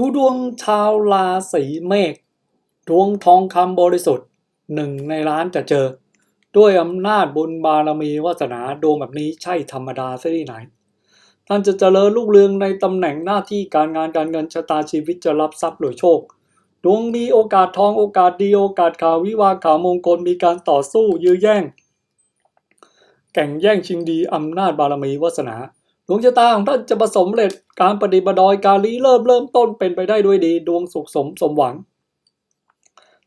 ดูดวงชาวราศีเมษดวงทองคำบริสุทธิ์หนึ่งในล้านจะเจอ ด้วยอำนาจบุญบารมีวาสนาดวงแบบนี้ใช่ธรรมดาซะที่ไหน ท่านจะเจริญรุ่งเรืองในตำแหน่งหน้าที่การงานการเงินชะตาชีวิตจะรับทรัพย์หรือโชค ดวงมีโอกาสทองโอกาสดีโอกาสข่าววิวาข่าวมงคลมีการต่อสู้ยื้อแย่ง แข่งแย่งชิงดีอำนาจบารมีวาสนา ดวงชะตาของท่านจะประสมเร็จการปฏิบัติดอยการลีเริ่มเริ่มต้นเป็นไปได้ด้วยดี ดวงสุขสมสมหวัง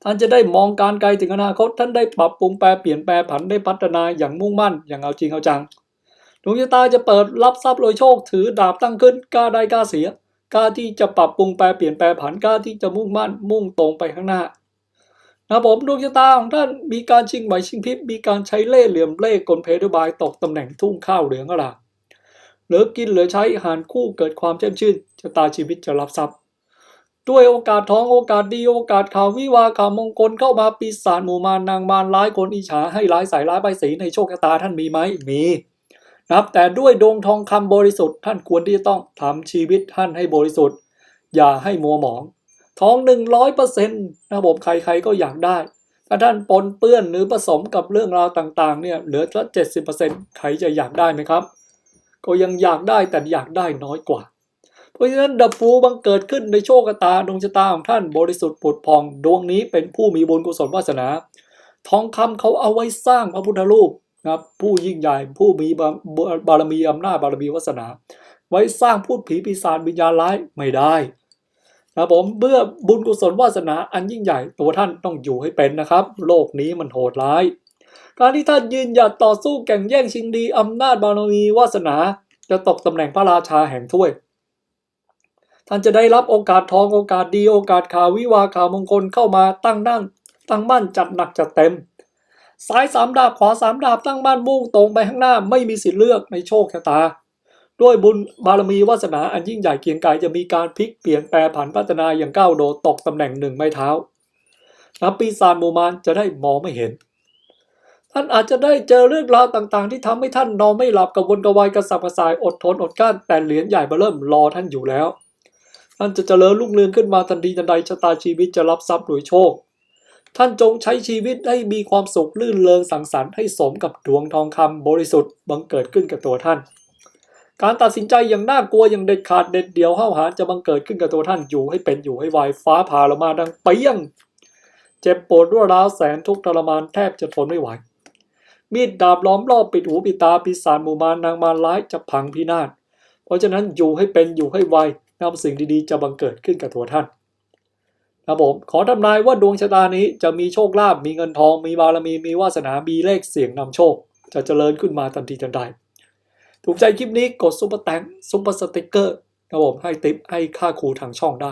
ท่านจะได้มองการไกลถึงอนาคต ท่านได้ปรับปรุงแปรเปลี่ยนแปลผันได้พัฒนาอย่างมุ่งมั่น อย่างเอาจริงเอาจัง ดวงชะตาจะเปิดรับทรัพย์โดยโชคถือดาบตั้งขึ้นกล้าได้กล้าเสียกล้าที่จะปรับปรุงแปรเปลี่ยนแปลผันกล้าที่จะมุ่งมั่นมุ่งตรงไปข้างหน้านะผมดวงชะตาของท่านมีการชิงไหวชิงพริบมีการใช้เล่ห์เหลี่ยมเล่ห์กลเพดุบายตกตำแหน่งทุ่งข้าวเหลืองอร่าม หลือกินเหลือใช้อาหารคู่เกิดความแช่มชื่นชะตาชีวิตจะรับทรัพย์ ด้วยโอกาสท้องโอกาสดีโอกาสข่าววิวาข่าวมงคลเข้ามาปีศาจหมู่มารนางมารร้ายคนอิจฉาให้ร้ายสายร้ายใบสีในโชคชะตาท่านมีไหมมีนะครับแต่ด้วยดวงทองคำบริสุทธิ์ท่านควรที่จะต้องทำชีวิตท่านให้บริสุทธิ์ อย่าให้มัวหมองทองหนึ่งร้อยเปอร์เซ็นต์นะผมใครๆก็อยากได้ถ้าท่านปนเปื้อนหรือผสมกับเรื่องราวต่างๆเนี่ยเหลือแค่เจ็ดสิบเปอร์เซ็นต์ใครจะอยากได้ไหมครับ ก็ยังอยากได้แต่อยากได้น้อยกว่า เพราะฉะนั้นดับฟูบังเกิดขึ้นในโชคตาดวงชะตาของท่านบริสุทธิ์ผุดพองดวงนี้เป็นผู้มีบุญกุศลวาสนา ทองคำเขาเอาไว้สร้างพระพุทธรูปนะครับผู้ยิ่งใหญ่ผู้มีบารบารมีอำนาจบารมีวาสนา ไว้สร้างพูดผีปีศาจวิญญาณร้ายไม่ได้นะผมเมื่อบุญกุศลวาสนาอันยิ่งใหญ่ตัวท่านต้องอยู่ให้เป็นนะครับ โลกนี้มันโหดร้าย การที่ท่านยืนหยัดต่อสู้แข่งแย่งชิงดีอำนาจบารมีวาสนาจะตกตำแหน่งพระราชาแห่งถ้วย ท่านจะได้รับโอกาสทองโอกาสดีโอกาสข่าววิวาข่าวมงคลเข้ามาตั้งนั่ง ตั้งมั่นจัดหนักจัดเต็ม ซ้ายสามดาบขวาสามดาบตั้งบ้านมุ่งตรงไปข้างหน้าไม่มีสิทธิ์เลือกในโชคชะตา ด้วยบุญบารมีวาสนาอันยิ่งใหญ่เกียงไกรจะมีการพลิกเปลี่ยนแปลผันพัฒนาอย่างก้าวโดดตกตำแหน่งหนึ่งไม้เท้านับปีศาจมูมารจะได้มองไม่เห็น ท่านอาจจะได้เจอเรื่องราวต่างๆ ที่ทำให้ท่านนอนไม่หลับกับวนกระวายกระสับกระส่ายอดทนอดกลั้นแต่เหรียญใหญ่มาเริ่มรอท่านอยู่แล้ว ท่านจะเจริญรุ่งเรืองขึ้นมาทันทีทันใดชะตาชีวิตจะรับทรัพย์โดยโชค ท่านจงใช้ชีวิตให้มีความสุขลื่นเริงสังสรรค์ให้สมกับดวงทองคำบริสุทธิ์บังเกิดขึ้นกับตัวท่าน การตัดสินใจอย่างน่ากลัวอย่างเด็ดขาดเด็ดเดี่ยวห้าวหาญจะบังเกิดขึ้นกับตัวท่านอยู่ให้เป็นอยู่ให้ไวฟ้าผ่าลงมาดังเปี้ยง เจ็บปวดรัวร้าวแสนทุกข์ทรมานแทบจะทนไม่ไหว มีดดาบล้อมรอบปิดหูปิดตาปีศาจหมู่มารนางมารร้ายจะพังพินาศ เพราะฉะนั้นอยู่ให้เป็นอยู่ให้ไวนำสิ่งดีๆ จะบังเกิดขึ้นกับตัวท่านนะผมขอทำนายว่าดวงชะตานี้จะมีโชคลาภมีเงินทอง มีบารมีมีวาสนามีเลขเสียงนำโชค จะเจริญขึ้นมาทันทีทันใด ถูกใจคลิปนี้กดซุปเปอร์แตงซุปเปอร์สติกเกอร์นะผมให้ติปให้ค่าครูทางช่องได้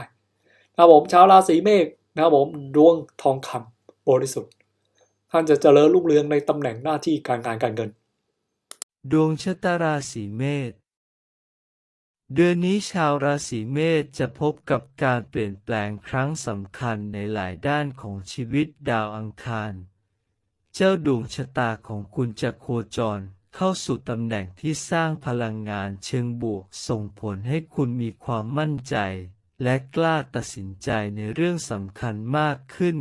นะผมชาวราศีเมษนะผมดวงทองคำบริสุทธิ์ ท่านจะเจริญรุ่งเรืองในตำแหน่งหน้าที่การงานการเงิน ดวงชะตาราศีเมษเดือนนี้ชาวราศีเมษจะพบกับการเปลี่ยนแปลงครั้งสำคัญในหลายด้านของชีวิตดาวอังคาร เจ้าดวงชะตาของคุณจะโคจรเข้าสู่ตำแหน่งที่สร้างพลังงานเชิงบวก ส่งผลให้คุณมีความมั่นใจ และกล้าตัดสินใจในเรื่องสำคัญมากขึ้น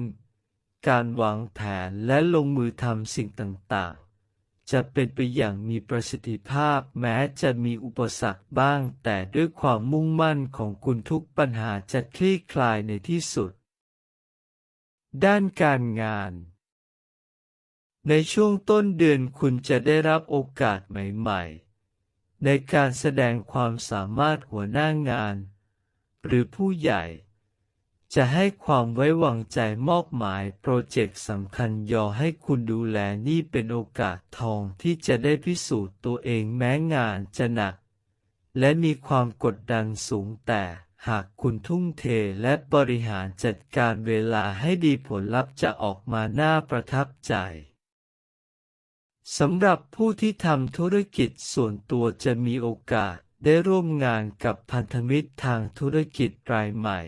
การวางแผนและลงมือทำสิ่งต่างๆ จะเป็นไปอย่างมีประสิทธิภาพแม้จะมีอุปสรรคบ้าง แต่ด้วยความมุ่งมั่นของคุณทุกปัญหาจะคลี่คลายในที่สุด ด้านการงานในช่วงต้นเดือนคุณจะได้รับโอกาสใหม่ๆ ในการแสดงความสามารถหัวหน้างาน หรือผู้ใหญ่ จะให้ความไว้วางใจมอบหมายโปรเจกต์สำคัญยอให้คุณดูแลนี่เป็นโอกาสทองที่จะได้พิสูจน์ตัวเองแม้งานจะหนัก และมีความกดดันสูงแต่หากคุณทุ่มเทและบริหารจัดการเวลาให้ดีผลลัพธ์จะออกมาน่าประทับใจสำหรับผู้ที่ทำธุรกิจส่วนตัวจะมีโอกาสได้ร่วมงานกับพันธมิตรทางธุรกิจรายใหม่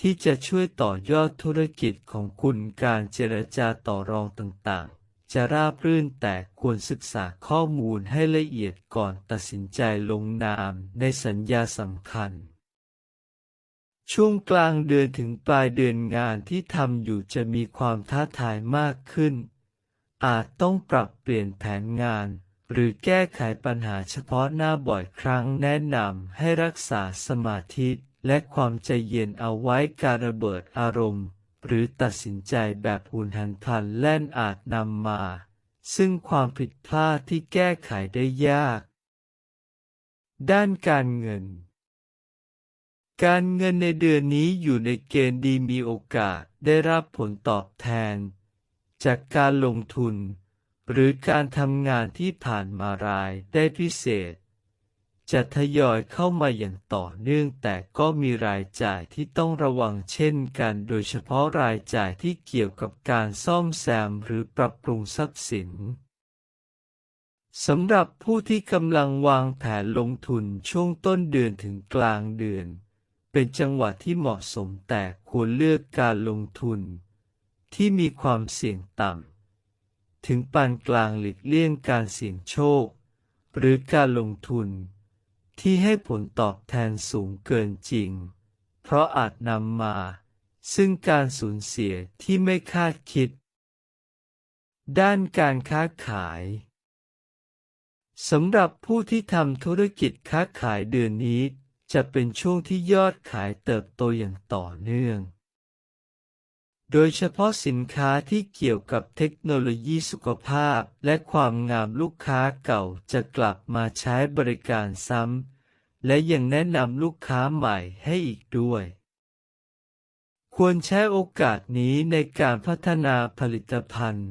ที่จะช่วยต่อยอดธุรกิจของคุณการเจรจาต่อรองต่างๆ จะราบรื่นแต่ควรศึกษาข้อมูลให้ละเอียดก่อนตัดสินใจลงนามในสัญญาสำคัญ ช่วงกลางเดือนถึงปลายเดือนงานที่ทำอยู่จะมีความท้าทายมากขึ้น อาจต้องปรับเปลี่ยนแผนงานหรือแก้ไขปัญหาเฉพาะหน้าบ่อยครั้งแนะนำให้รักษาสมาธิ และความใจเย็นเอาไว้การระเบิดอารมณ์ หรือตัดสินใจแบบหุนหันพลันแล่นอาจนำมา ซึ่งความผิดพลาดที่แก้ไขได้ยาก ด้านการเงิน การเงินในเดือนนี้อยู่ในเกณฑ์ดีมีโอกาสได้รับผลตอบแทน จากการลงทุน หรือการทำงานที่ผ่านมารายได้พิเศษ จะทยอยเข้ามาอย่างต่อเนื่อง แต่ก็มีรายจ่ายที่ต้องระวังเช่นกัน โดยเฉพาะรายจ่ายที่เกี่ยวกับการซ่อมแซมหรือปรับปรุงทรัพย์สินสำหรับผู้ที่กำลังวางแผนลงทุนช่วงต้นเดือนถึงกลางเดือน เป็นจังหวะที่เหมาะสมแต่ควรเลือกการลงทุน ที่มีความเสี่ยงต่ำ ถึงปานกลางหลีกเลี่ยงการเสี่ยงโชค หรือการลงทุน ที่ให้ผลตอบแทนสูงเกินจริง เพราะอาจนำมา ซึ่งการสูญเสียที่ไม่คาดคิด ด้านการค้าขายสำหรับผู้ที่ทำธุรกิจค้าขายเดือนนี้ จะเป็นช่วงที่ยอดขายเติบโตอย่างต่อเนื่อง โดยเฉพาะสินค้าที่เกี่ยวกับเทคโนโลยีสุขภาพและความงามลูกค้าเก่าจะกลับมาใช้บริการซ้ำ และยังแนะนำลูกค้าใหม่ให้อีกด้วย ควรใช้โอกาสนี้ในการพัฒนาผลิตภัณฑ์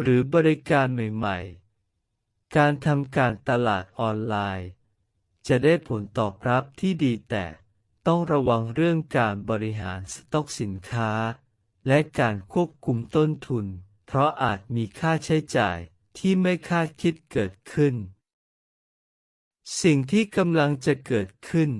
หรือบริการใหม่ๆ การทำการตลาดออนไลน์ จะได้ผลตอบรับที่ดีแต่ต้องระวังเรื่องการบริหารสต็อกสินค้า และการควบคุมต้นทุน เพราะอาจมีค่าใช้จ่ายที่ไม่คาดคิดเกิดขึ้น สิ่งที่กำลังจะเกิดขึ้น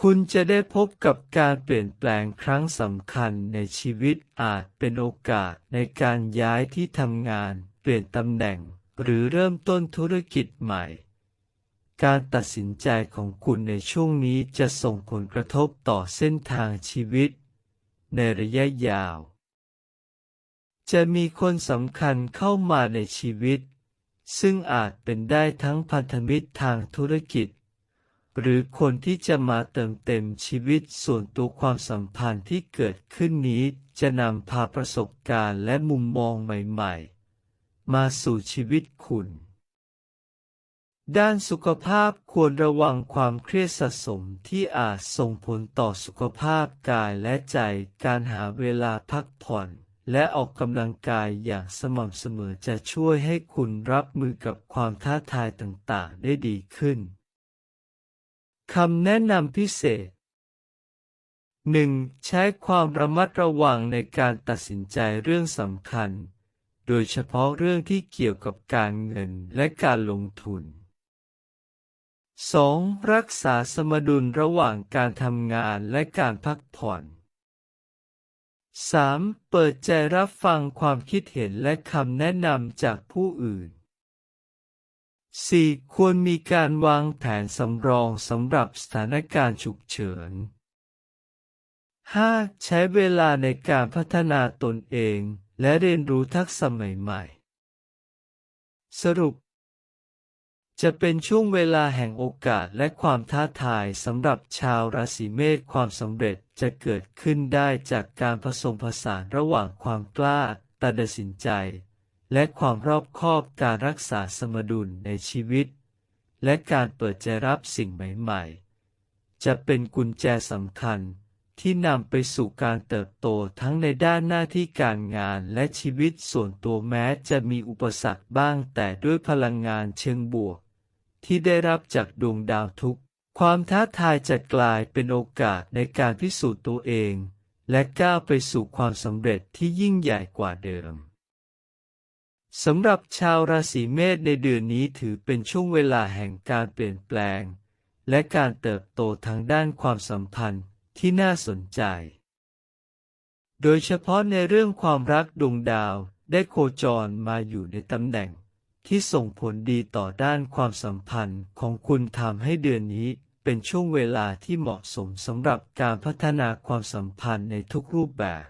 คุณจะได้พบกับการเปลี่ยนแปลงครั้งสำคัญในชีวิตอาจเป็นโอกาสในการย้ายที่ทำงาน เปลี่ยนตำแหน่ง หรือเริ่มต้นธุรกิจใหม่การตัดสินใจของคุณในช่วงนี้จะส่งผลกระทบต่อเส้นทางชีวิต ในระยะยาว จะมีคนสำคัญเข้ามาในชีวิต ซึ่งอาจเป็นได้ทั้งพันธมิตรทางธุรกิจ หรือคนที่จะมาเติมเต็มชีวิตส่วนตัวความสัมพันธ์ที่เกิดขึ้นนี้จะนำพาประสบการณ์และมุมมองใหม่ ๆ มาสู่ชีวิตคุณ ด้านสุขภาพควรระวังความเครียดสะสมที่อาจส่งผลต่อสุขภาพกายและใจ การหาเวลาพักผ่อน และออกกำลังกายอย่างสม่ำเสมอจะช่วยให้คุณรับมือกับความท้าทายต่างๆ ได้ดีขึ้น คำแนะนำพิเศษ 1. ใช้ความระมัดระวังในการตัดสินใจเรื่องสำคัญ โดยเฉพาะเรื่องที่เกี่ยวกับการเงินและการลงทุน 2. รักษาสมดุลระหว่างการทำงานและการพักผ่อน 3. เปิดใจรับฟังความคิดเห็นและคำแนะนำจากผู้อื่น 4. ควรมีการวางแผนสำรองสำหรับสถานการณ์ฉุกเฉิน 5. ใช้เวลาในการพัฒนาตนเอง และเรียนรู้ทักษะใหม่ ๆ สรุป จะเป็นช่วงเวลาแห่งโอกาสและความท้าทายสำหรับชาวราศีเมษความสำเร็จจะเกิดขึ้นได้จากการผสมผสานระหว่างความกล้าตัดสินใจ และความรอบคอบการรักษาสมดุลในชีวิต และการเปิดใจรับสิ่งใหม่ๆ จะเป็นกุญแจสำคัญที่นำไปสู่การเติบโตทั้งในด้านหน้าที่การงานและชีวิตส่วนตัวแม้จะมีอุปสรรคบ้างแต่ด้วยพลังงานเชิงบวก ที่ได้รับจากดวงดาวทุก ความท้าทายจะกลายเป็นโอกาสในการพิสูจน์ตัวเอง และก้าวไปสู่ความสำเร็จที่ยิ่งใหญ่กว่าเดิมสำหรับชาวราศีเมษในเดือนนี้ถือเป็นช่วงเวลาแห่งการเปลี่ยนแปลง และการเติบโตทางด้านความสัมพันธ์ที่น่าสนใจ โดยเฉพาะในเรื่องความรักดวงดาวได้โคจรมาอยู่ในตำแหน่ง ที่ส่งผลดีต่อด้านความสัมพันธ์ของคุณทำให้เดือนนี้เป็นช่วงเวลาที่เหมาะสมสำหรับการพัฒนาความสัมพันธ์ในทุกรูปแบบ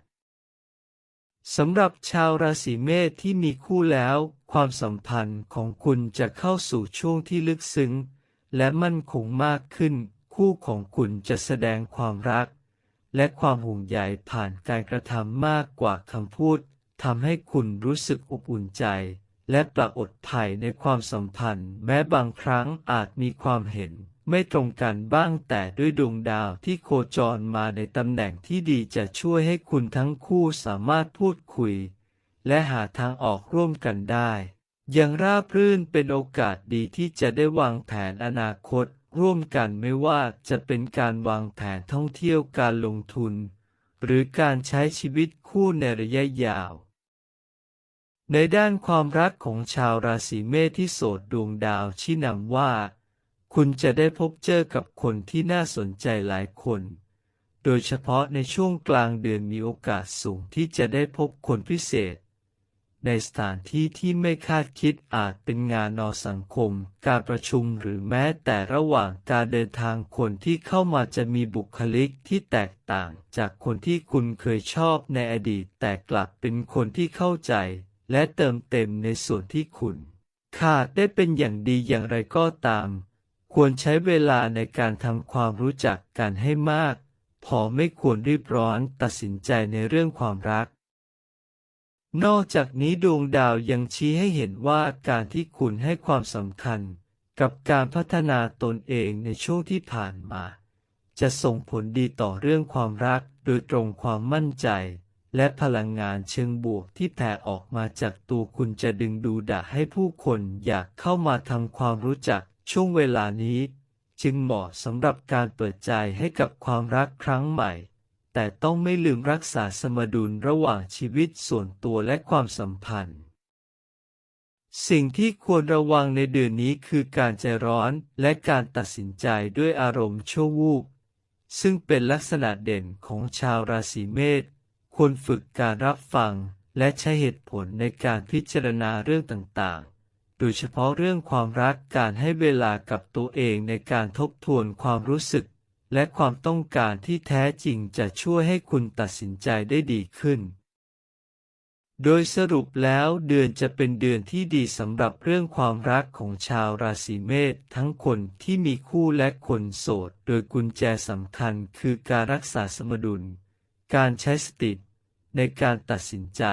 สำหรับชาวราศีเมษที่มีคู่แล้ว ความสัมพันธ์ของคุณจะเข้าสู่ช่วงที่ลึกซึ้ง และมั่นคงมากขึ้น คู่ของคุณจะแสดงความรัก และความห่วงใยผ่านการกระทำมากกว่าคำพูดทำให้คุณรู้สึกอบอุ่นใจ และปราอดภัยในความสัมพันธ์ แม้บางครั้งอาจมีความเห็น ไม่ตรงกันบ้างแต่ด้วยดวงดาวที่โคจรมาในตำแหน่งที่ดีจะช่วยให้คุณทั้งคู่สามารถพูดคุย และหาทางออกร่วมกันได้อย่างราบรื่นเป็นโอกาสดีที่จะได้วางแผนอนาคต ร่วมกันไม่ว่าจะเป็นการวางแผนท่องเที่ยวการลงทุน หรือการใช้ชีวิตคู่ในระยะยาว ในด้านความรักของชาวราศีเมษที่โสดดวงดาวชี้นำว่า คุณจะได้พบเจอกับคนที่น่าสนใจหลายคน โดยเฉพาะในช่วงกลางเดือนมีโอกาสสูงที่จะได้พบคนพิเศษ ในสถานที่ที่ไม่คาดคิดอาจเป็นงานนอสังคม การประชุมหรือแม้แต่ระหว่างการเดินทางคนที่เข้ามาจะมีบุคลิกที่แตกต่างจากคนที่คุณเคยชอบในอดีตแต่กลับเป็นคนที่เข้าใจ และเติมเต็มในส่วนที่คุณขาดได้เป็นอย่างดีอย่างไรก็ตาม ควรใช้เวลาในการทำความรู้จักกันให้มาก พอไม่ควรรีบร้อนตัดสินใจในเรื่องความรัก นอกจากนี้ดวงดาวยังชี้ให้เห็นว่าการที่คุณให้ความสำคัญกับการพัฒนาตนเองในช่วงที่ผ่านมา จะส่งผลดีต่อเรื่องความรักโดยตรงความมั่นใจ และพลังงานเชิงบวกที่แผ่ออกมาจากตัวคุณจะดึงดูดะให้ผู้คนอยากเข้ามาทำความรู้จักช่วงเวลานี้ จึงเหมาะสำหรับการเปิดใจให้กับความรักครั้งใหม่ แต่ต้องไม่ลืมรักษาสมดุลระหว่างชีวิตส่วนตัวและความสัมพันธ์ สิ่งที่ควรระวังในเดือนนี้คือการใจร้อนและการตัดสินใจด้วยอารมณ์ชั่ววูบซึ่งเป็นลักษณะเด่นของชาวราศีเมษ ควรฝึกการรับฟังและใช้เหตุผลในการพิจารณาเรื่องต่างๆ โดยเฉพาะเรื่องความรักการให้เวลากับตัวเองในการทบทวนความรู้สึก และความต้องการที่แท้จริงจะช่วยให้คุณตัดสินใจได้ดีขึ้น โดยสรุปแล้วเดือนจะเป็นเดือนที่ดีสำหรับเรื่องความรักของชาวราศีเมษทั้งคนที่มีคู่และคนโสด โดยกุญแจสำคัญคือการรักษาสมดุล การใช้สติ ในการตัดสินใจ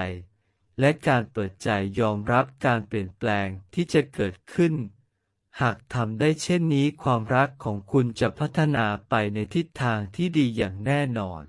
และการเปิดใจยอมรับการเปลี่ยนแปลงที่จะเกิดขึ้น หากทำได้เช่นนี้ความรักของคุณจะพัฒนาไปในทิศทางที่ดีอย่างแน่นอน